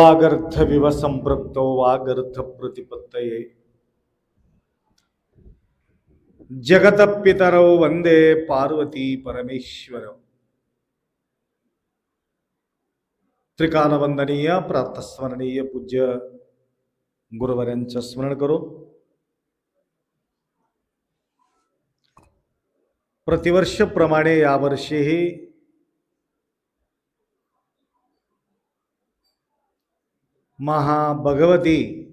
वागर्थ विव संपृक्तो वागर्थ प्रतिपत्तये जगत पितरौ वंदे पार्वती परमेश्वर। त्रिकालवंदनीय प्रातस्मरणीय पूज्य गुरुवर्यांचं स्मरण करू। प्रतिवर्षप्रमाणे यावर्षीही महाभगवती।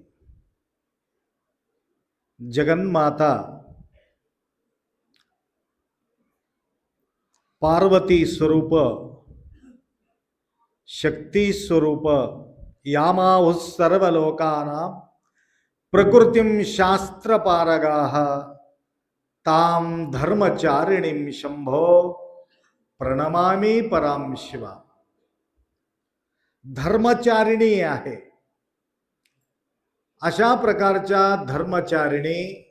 जगन्माता। पार्वती स्वरूप। शक्ती स्वरूप। यामाहु सर्वलोकानां। प्रकृतीं शास्त्रपारगाः। तां धर्मचारिणीं शंभो प्रणमामी पराम शिवा। धर्मचारिणी आहे। अशा प्रकारच्या धर्मचारिणी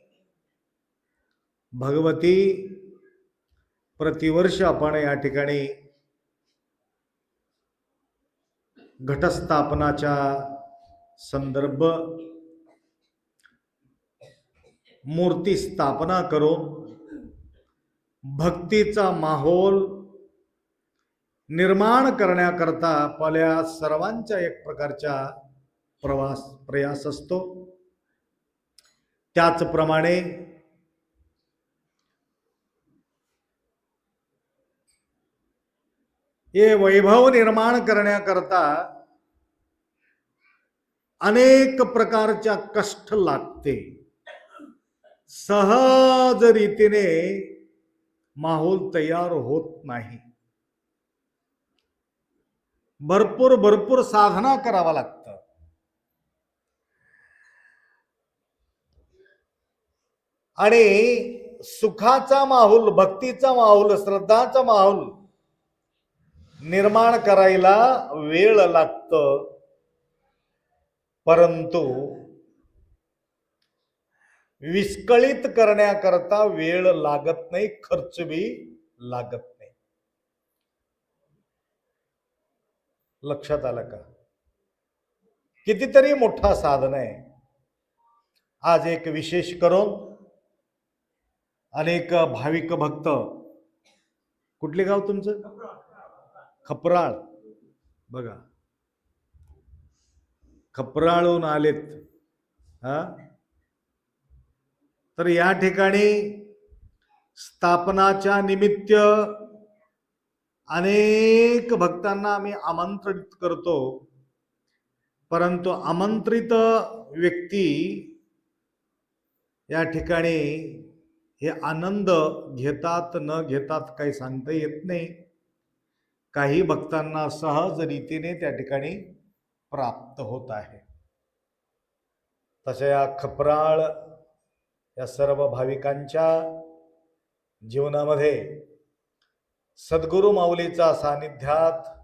भगवती प्रतिवर्ष आपण या ठिकाणी घटस्थापनाच्या संदर्भ मूर्ती स्थापना करून भक्तीचा माहोल निर्माण करण्याकरता आपल्या सर्वांच्या एक प्रकारच्या प्रवास प्रयास असतो. त्याचप्रमाणे हे वैभव निर्माण करण्याकरता अनेक प्रकारच्या कष्ट लागते. सहज रीतीने माहोल तयार होत नाही. भरपूर भरपूर साधना करावा लागते. आणि सुखाचा माहोल भक्तीचा माहोल श्रद्धाचा माहोल निर्माण करायला वेळ लागत. परंतु विस्कळीत करण्याकरता वेळ लागत नाही खर्च बी लागत नाही. लक्षात आलं का? कितीतरी मोठा साधन आहे. आज एक विशेष करून अनेक भाविक भक्त. कुठले गाव तुमचं? खपराळ. बघा. खपराळून आलेत. हा? तर या ठिकाणी स्थापनाच्या निमित्त अनेक भक्तांना आम्ही आमंत्रित करतो. परंतु आमंत्रित व्यक्ती या ठिकाणी हे आनंद घेतात न घेतात काही सांगता येत नाही. काही भक्तांना सहज रीतीने त्या ठिकाणी प्राप्त होत आहे. तशा या खपराळ या सर्व भाविकांच्या जीवनामध्ये सद्गुरु माऊलीचा सानिध्यात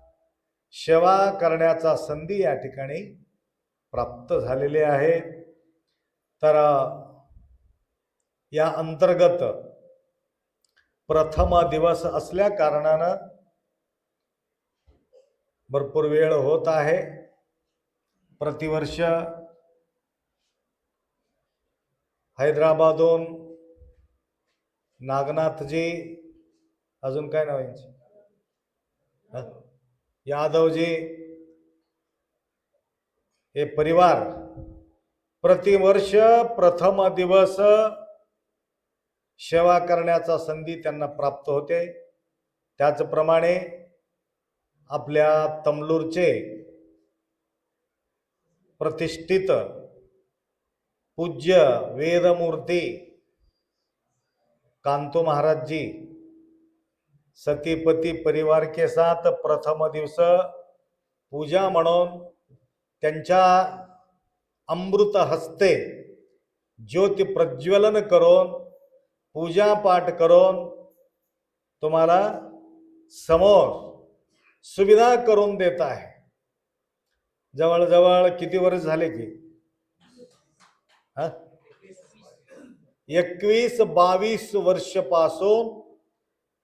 सेवा करण्याचा संधी या ठिकाणी प्राप्त झालेली आहे. तर या अंतर्गत प्रथम दिवस असल्या कारणानं भरपूर वेळ होत आहे प्रतिवर्ष हैदराबादहून नागनाथजी अजून काय नाव यांचे? यादवजी हे परिवार प्रतिवर्ष प्रथम दिवस सेवा करण्याचा संधी त्यांना प्राप्त होते. त्याचप्रमाणे आपल्या तमलूरचे प्रतिष्ठित पूज्य वेदमूर्ती कांतो महाराज जी सतीपती परिवार के साथ प्रथम दिवस पूजा म्हणून त्यांच्या अमृत हस्ते ज्योती प्रज्वलन करून पूजा पाठ करून तुम्हाला समोर सुविधा करून देत आहे. जवळजवळ किती वर्ष झाले की? एकवीस बावीस वर्षपासून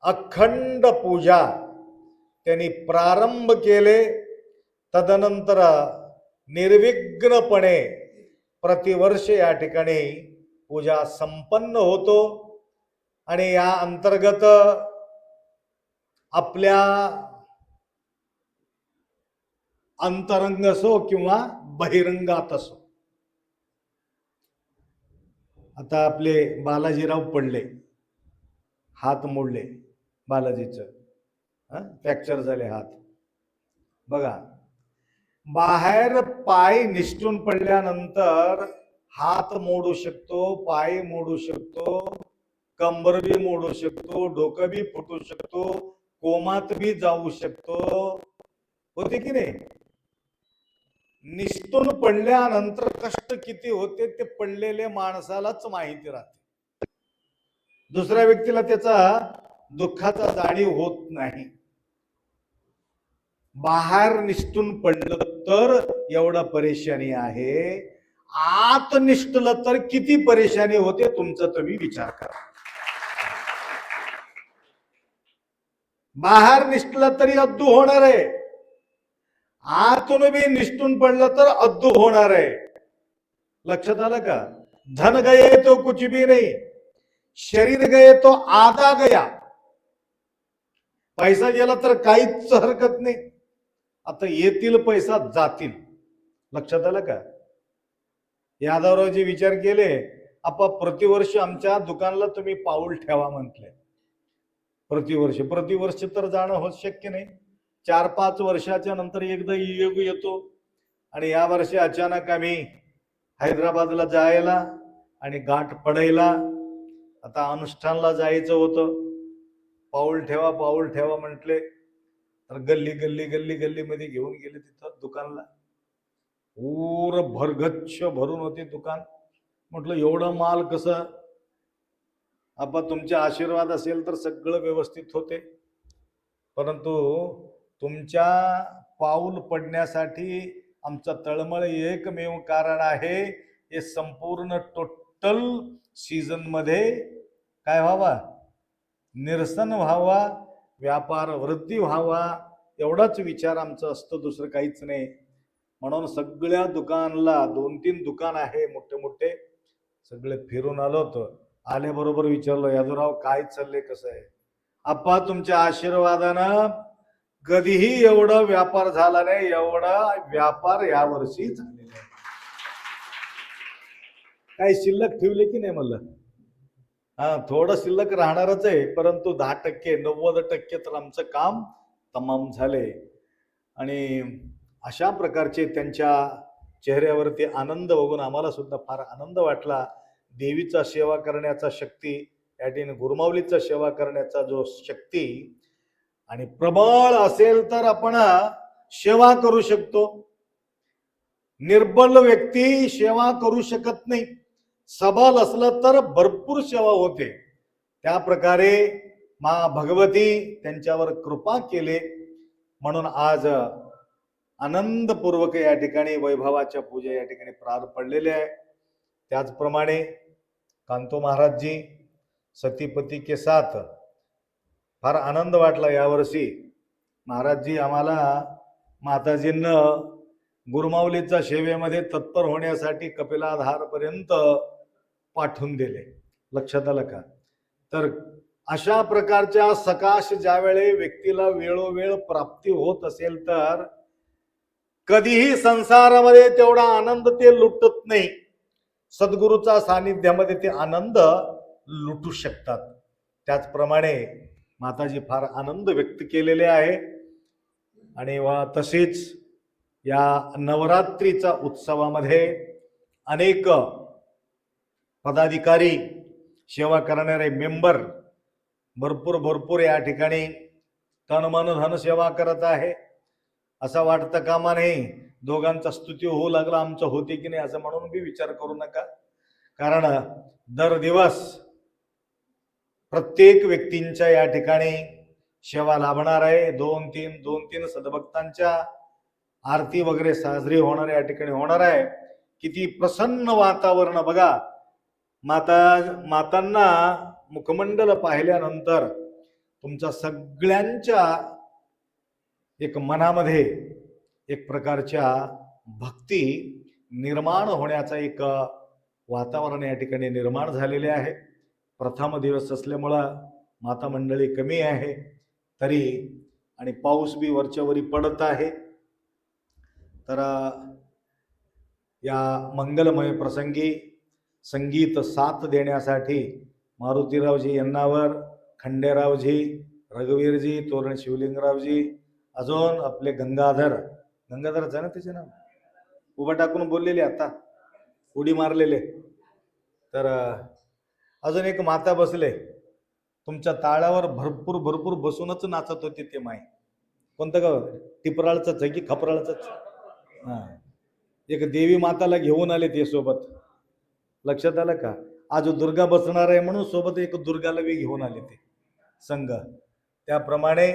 अखंड पूजा त्यांनी प्रारंभ केले. तदनंतर निर्विघ्नपणे प्रतिवर्ष या ठिकाणी पूजा संपन्न होतो. आणि या अंतर्गत आपल्या अंतरंग असो किंवा बहिरंगात असो. आता आपले बालाजीराव पडले. हात मोडले बालाजीचं. फ्रॅक्चर झाले हात. बघा. बाहेर पाय निष्ठून पडल्यानंतर हात मोडू शकतो पाय मोडू शकतो. कंबर बी मोडू शकतो डोकं बी फुटू शकतो कोमात बी जाऊ शकतो. होते की नाही? निष्ठून पडल्यानंतर कष्ट किती होते ते पडलेल्या माणसालाच माहिती राहते. दुसऱ्या व्यक्तीला त्याचा दुःखाचा जाणीव होत नाही. बाहेर निष्ठून पडलं तर एवढं परेशानी आहे. आत निष्ठलं तर किती परेशानी होते तुमचा तुम्ही विचार करा. बाहेर निष्ठलं तरी अद्दू होणार आहे. आतून बी निष्ठून पडलं तर अद्दू होणार आहे. लक्षात आलं का? धन गये तो कुछ भी नाही शरीर गये तो आधा गया. पैसा गेला तर काहीच हरकत नाही. आता येतील पैसा जातील. लक्षात आलं का? यादवरावजी विचार केले आपा प्रतिवर्ष आमच्या दुकानला तुम्ही पाऊल ठेवा म्हटले. प्रतिवर्ष. प्रतिवर्ष तर जाणं होत शक्य नाही. चार पाच वर्षाच्या नंतर एकदा योग येतो. आणि या वर्षी अचानक आम्ही हैदराबादला जायला आणि गाठ पडायला. आता अनुष्ठानला जायचं होतं. पाऊल ठेवा पाऊल ठेवा म्हटले. तर गल्ली गल्ली गल्ली गल्लीमध्ये घेऊन गेले तिथं दुकानला. पूर भरगच्छ भरून होते दुकान. म्हटलं एवढं माल कसं अब्बा तुमचे आशीर्वाद असेल तर सगळं व्यवस्थित होते. परंतु तुमच्या पाऊल पडण्यासाठी आमचं तळमळ एकमेव कारण आहे हे संपूर्ण टोटल सीझनमध्ये काय व्हावा? निरसन व्हावा व्यापार वृद्धी व्हावा एवढाच विचार आमचा असतो दुसरं काहीच नाही. म्हणून सगळ्या दुकानला दोन तीन दुकान आहे मोठे मोठे सगळे फिरून आलो होतं. आल्याबरोबर विचारलं यादवराव काय चाललंय कसं आहे? आप्पा तुमच्या आशीर्वादानं कधीही एवढं व्यापार झाला नाही एवढा व्यापार यावर्षी झालेला आहे. काही शिल्लक ठेवले की नाही? म्हणलं. हा थोडं शिल्लक राहणारच आहे परंतु दहा टक्के नव्वद टक्के तर आमचं काम तमाम झाले आणि अशा प्रकारचे त्यांच्या चेहऱ्यावरती आनंद बघून आम्हाला सुद्धा फार आनंद वाटला. देवीचा सेवा करण्याचा शक्ती या ठिकाणी गुरुमावलीचा सेवा करण्याचा जो शक्ती आणि प्रबळ असेल तर आपण सेवा करू शकतो. निर्बल व्यक्ती सेवा करू शकत नाही. सबल असलं तर भरपूर सेवा होते. त्या प्रकारे मा भगवती त्यांच्यावर कृपा केले. म्हणून आज आनंदपूर्वक या ठिकाणी वैभवाच्या पूजा या ठिकाणी पार पडलेल्या आहे. त्याचप्रमाणे कांतो महाराजजी सतीपती के साथ फार आनंद वाटला यावर्षी. महाराजजी आम्हाला माताजींना गुरुमाऊलीच्या सेवेमध्ये तत्पर होण्यासाठी कपिलाधारपर्यंत पाठवून दिले. लक्षात आलं का? तर अशा प्रकारच्या सकाश ज्यावेळी व्यक्तीला वेळोवेळ प्राप्ती होत असेल तर कधीही संसारामध्ये तेवढा आनंद ते लुटत नाही. सद्गुरूचा सानिध्यामध्ये ते आनंद लुटू शकतात. त्याचप्रमाणे माताजी फार आनंद व्यक्त केलेले आहे. आणि वा तसेच या नवरात्रीचा उत्सवामध्ये अनेक पदाधिकारी सेवा करणारे मेंबर भरपूर भरपूर या ठिकाणी तन मन धन सेवा करत आहे. असं वाटतं कामा नाही दोघांचा स्तुती होऊ लागला आमचं होते की नाही असं म्हणून बी विचार करू नका. कारण दर दिवस प्रत्येक व्यक्तींच्या या ठिकाणी सेवा लाभणार आहे. दोन तीन दोन तीन सदभक्तांच्या आरती वगैरे साजरी होणार या ठिकाणी होणार आहे. किती प्रसन्न वातावरण बघा. माता मातांना मुखमंडल पाहिल्यानंतर तुमच्या सगळ्यांच्या एक मनामध्ये एक प्रकारच्या भक्ती निर्माण होण्याचा एक वातावरण या ठिकाणी निर्माण झालेले आहे. प्रथम दिवस असल्यामुळं माता मंडळी कमी आहे तरी आणि पाऊस बी वरच्या वरी पडत आहे. तर या मंगलमय प्रसंगी संगीत साथ देण्यासाठी मारुतीरावजी यांनावर खंडेरावजी रघुवीरजी तोरण शिवलिंगरावजी अजून आपले गंगाधर गंगाधरच आहे ना त्याचे नाव. उभा टाकून बोललेले आता. उडी मारलेले. तर अजून एक माता बसले. तुमच्या ताळावर भरपूर भरपूर बसूनच नाचत होते ते माय कोणतं गाव? टिपराळचंच आहे की खपराळचंच हां. एक देवी माताला घेऊन आले ते सोबत. लक्षात आलं का? आज दुर्गा बसणार आहे म्हणून सोबत एक दुर्गाला बी घेऊन आले ते संघ. त्याप्रमाणे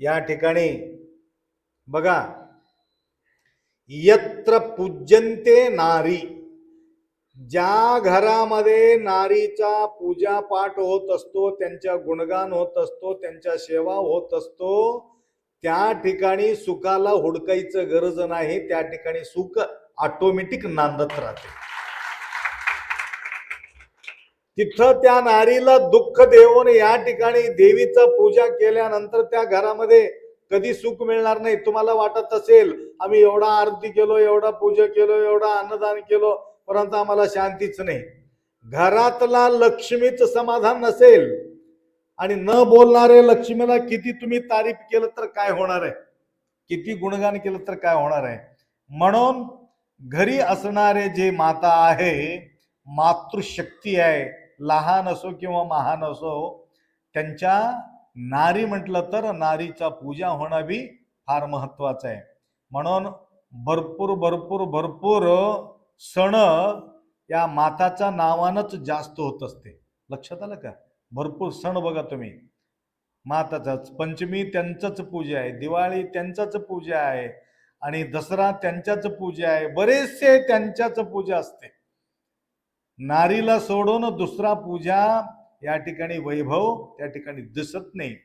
या ठिकाणी बघा यत्र पूज्यंते नारी. ज्या घरामध्ये नारीचा पूजा पाठ होत असतो त्यांच्या गुणगान होत असतो त्यांच्या सेवा होत असतो त्या ठिकाणी सुखाला हुडकायचं गरज नाही त्या ठिकाणी सुख ऑटोमॅटिक नांदत राहते. तिथं त्या नारीला दुःख देऊन या ठिकाणी देवीचा पूजा केल्यानंतर त्या घरामध्ये कधी सुख मिळणार नाही. तुम्हाला वाटत असेल आम्ही एवढा आरती केलो एवढा पूजा केलो एवढा अन्नदान केलो परंतु आम्हाला शांतीच नाही. घरातला लक्ष्मीच समाधान नसेल आणि न बोलणारे लक्ष्मीला किती तुम्ही तारीफ केलं तर काय होणार आहे? किती गुणगान केलं तर काय होणार आहे? म्हणून घरी असणारे जे माता आहे मातृशक्ती आहे लहान असो किंवा महान असो त्यांच्या नारी म्हटलं तर नारीचा पूजा होणं बी फार महत्वाचं आहे. म्हणून भरपूर भरपूर भरपूर सण या माताच्या नावानंच जास्त होत असते. लक्षात आलं का? भरपूर सण बघा तुम्ही. माताचाच पंचमी त्यांचंच पूजा आहे दिवाळी त्यांचाच पूजा आहे आणि दसरा त्यांच्याच पूजा आहे बरेचसे त्यांच्याच पूजा असते. नारीला सोडून दुसरा पूजा या ठिकाणी वैभव त्या ठिकाणी दिसत नाही.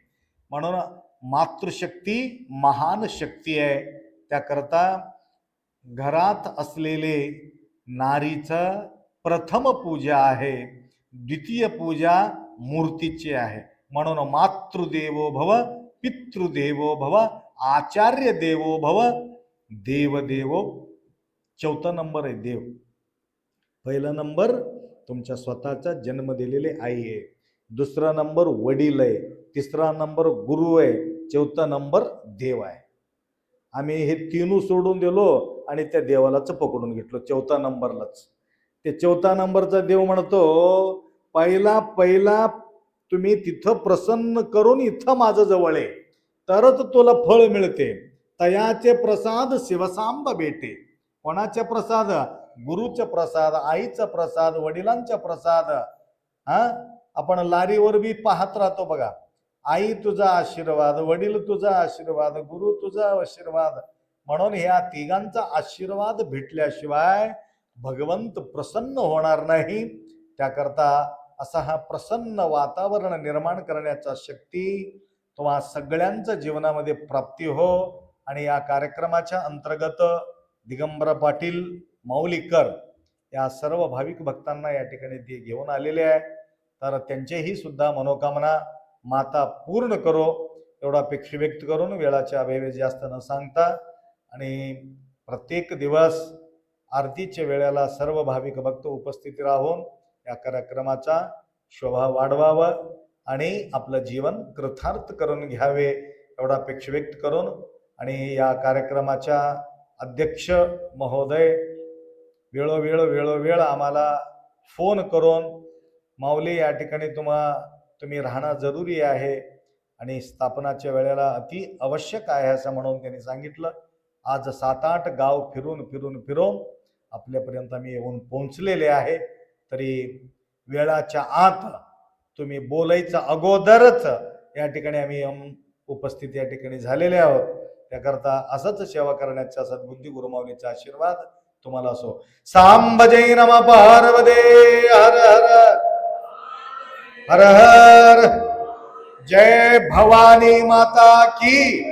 म्हणून मातृशक्ती महान शक्ती आहे. त्याकरता घरात असलेले नारीचं प्रथम पूजा आहे. द्वितीय पूजा मूर्तीची आहे. म्हणून मातृदेवो भव पितृदेवो भव आचार्य देवो भव देवदेवो. चौथा नंबर आहे देव. पहिला नंबर तुमच्या स्वतःचा जन्म दिलेले आई आहे. दुसरा नंबर वडील आहे. तिसरा नंबर गुरु आहे. चौथा नंबर देव आहे. आम्ही हे तीनू सोडून दिलो आणि त्या देवालाच पकडून घेतलो. चौथा नंबरलाच. ते चौथा नंबरचा देव म्हणतो पहिला पहिला तुम्ही तिथं प्रसन्न करून इथं माझं जवळ आहे. तरच तुला फळ मिळते. तयाचे प्रसाद शिवसांब भेटे. कोणाचे प्रसाद? गुरुचा प्रसाद आईचा प्रसाद वडिलांचा प्रसाद हा? आपण लारीवर बी पाहत राहतो बघा. आई तुझा आशीर्वाद वडील तुझा आशीर्वाद गुरु तुझा आशीर्वाद. म्हणून ह्या तिघांचा आशीर्वाद भेटल्याशिवाय भगवंत प्रसन्न होणार नाही. त्याकरता असा हा प्रसन्न वातावरण निर्माण करण्याचा शक्ती तुम्हा सगळ्यांच्या जीवनामध्ये प्राप्ती हो. आणि या कार्यक्रमाच्या अंतर्गत दिगंबर पाटील माऊलीकर या सर्व भाविक भक्तांना या ठिकाणी ते घेऊन आलेले आहे. तर त्यांचेही सुद्धा मनोकामना माता पूर्ण करो एवढा अपेक्षा व्यक्त करून वेळाच्या अभेवे जास्त न सांगता आणि प्रत्येक दिवस आरतीच्या वेळेला सर्व भाविक भक्त उपस्थित राहून या कार्यक्रमाचा शोभा वाढवावं आणि आपलं जीवन कृथार्थ करून घ्यावे एवढा अपेक्षा व्यक्त करून. आणि या कार्यक्रमाच्या अध्यक्ष महोदय वेळोवेळ वेळोवेळ आम्हाला फोन करून माऊली या ठिकाणी तुम्हा तुम्ही राहणं जरुरी आहे आणि स्थापनाच्या वेळेला अति आवश्यक आहे असं म्हणून त्यांनी सांगितलं. आज सात आठ गाव फिरून फिरून फिरून आपल्यापर्यंत आम्ही येऊन पोहोचलेले आहे. तरी वेळाच्या आत तुम्ही बोलायचं अगोदरच या ठिकाणी आम्ही उपस्थित या ठिकाणी झालेले आहोत. त्याकरता असंच सेवा करण्याचा सद्बुद्धी गुरुमाऊलीचा आशीर्वाद तुम्हाला असो. सांब जय नम पार्वदे हर हर हर हर. जय भवानी माता की